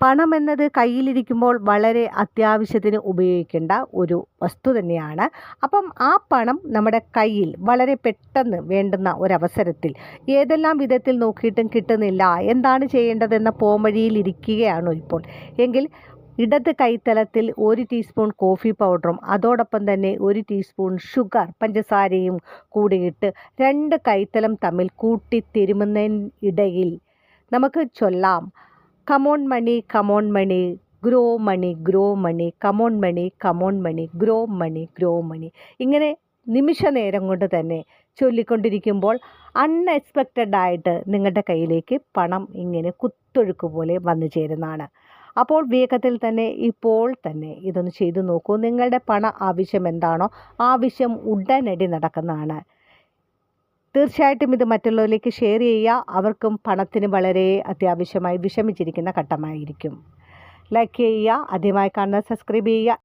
പണം എന്നത് കയ്യിലിരിക്കുമ്പോൾ വളരെ അത്യാവശ്യത്തിന് ഉപയോഗിക്കേണ്ട ഒരു വസ്തു തന്നെയാണ്. അപ്പം ആ പണം നമ്മുടെ കയ്യിൽ വളരെ പെട്ടെന്ന് വേണ്ടുന്ന ഒരവസരത്തിൽ ഏതെല്ലാം വിധത്തിൽ നോക്കിയിട്ടും കിട്ടുന്നില്ല എന്താണ് ചെയ്യേണ്ടതെന്ന പോംവഴിയിൽ ഇരിക്കുകയാണോ ഇപ്പോൾ. എങ്കിൽ ഇടത് കൈത്തലത്തിൽ ഒരു ടീസ്പൂൺ കോഫി പൗഡറും അതോടൊപ്പം തന്നെ ഒരു ടീസ്പൂൺ ഷുഗർ പഞ്ചസാരയും കൂടിയിട്ട് രണ്ട് കൈത്തലം തമ്മിൽ കൂട്ടി തിരുമുന്നതിനിടയിൽ നമുക്ക് ചൊല്ലാം. Come on money come on money grow money grow money come on money come on money grow money grow money ഇങ്ങനെ നിമിഷ നേരം കൊണ്ട് തന്നെ ചൊല്ലിക്കൊണ്ടിരിക്കുമ്പോൾ അൺഎക്സ്പെക്റ്റഡ് ആയിട്ട് നിങ്ങളുടെ കയ്യിലേക്ക് പണം ഇങ്ങനെ കുത്തൊഴുക്ക് പോലെ വന്നു ചേരുന്നതാണ്. അപ്പോൾ വേഗത്തിൽ തന്നെ ഇപ്പോൾ തന്നെ ഇതൊന്ന് ചെയ്തു നോക്കൂ. നിങ്ങളുടെ പണ ആവശ്യം എന്താണോ ആവശ്യം ഉടനടി നടക്കുന്നതാണ്. തീർച്ചയായിട്ടും ഇത് മറ്റുള്ളവരിലേക്ക് ഷെയർ ചെയ്യുക. അവർക്കും പണത്തിന് വളരെ അത്യാവശ്യമായി വിഷമിച്ചിരിക്കുന്ന ഘട്ടമായിരിക്കും. ലൈക്ക് ചെയ്യുക ആദ്യമായി കാണുന്ന സബ്സ്ക്രൈബ് ചെയ്യുക.